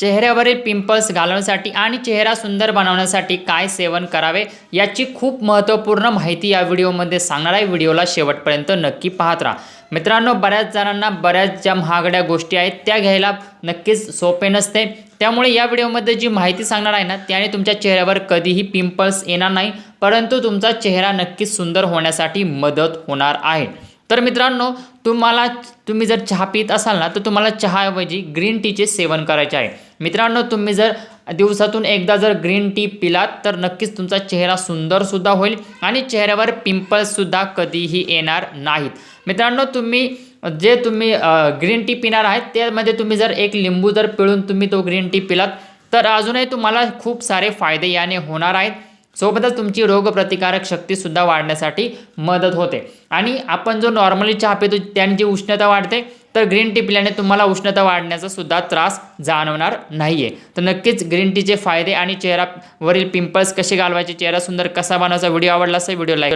चेहऱ्यावरील पिंपल्स घालवण्यासाठी आणि चेहरा सुंदर बनवण्यासाठी काय सेवन करावे याची खूप महत्त्वपूर्ण माहिती या व्हिडिओमध्ये सांगणार आहे. व्हिडिओला शेवटपर्यंत नक्की पाहत राहा. मित्रांनो बऱ्याच जणांना बऱ्याच ज्या महागड्या गोष्टी आहेत त्या घ्यायला नक्कीच सोपे नसते. त्यामुळे या व्हिडिओमध्ये जी माहिती सांगणार आहे ना त्याने तुमच्या चेहऱ्यावर कधीही पिंपल्स येणार नाही परंतु तुमचा चेहरा नक्कीच सुंदर होण्यासाठी मदत होणार आहे. तर मित्रांनो तुम्हाला तुम्ही जर चहा पित असाल ना तर तुम्हाला चहाऐवजी ग्रीन टीचे सेवन करायचे आहे. मित्रांनो तुम्ही जर दिवसातून एकदा जर ग्रीन टी पिलात तर नक्कीच तुमचा चेहरा सुंदरसुद्धा होईल आणि चेहऱ्यावर पिंपल्ससुद्धा कधीही येणार नाहीत. मित्रांनो तुम्ही जे तुम्ही ग्रीन टी पिणार आहेत त्यामध्ये तुम्ही जर एक लिंबू जर पिळून तुम्ही तो ग्रीन टी पिलात तर अजूनही तुम्हाला खूप सारे फायदे याने होणार आहेत. सोबतच तुमची रोगप्रतिकारक शक्तीसुद्धा वाढण्यासाठी मदत होते. आणि आपण जो नॉर्मली चहा पितो त्याने जी उष्णता वाढते तर ग्रीन टी पिल्याने तुम्हाला उष्णता वाढण्याचा सुद्धा त्रास जाणवणार नाही आहे तर नक्कीच ग्रीन टीचे फायदे आणि चेहऱ्यावरील पिंपल्स कसे घालवायचे चेहरा सुंदर कसा बनवायचा व्हिडिओ आवडला असेल व्हिडिओ लाईक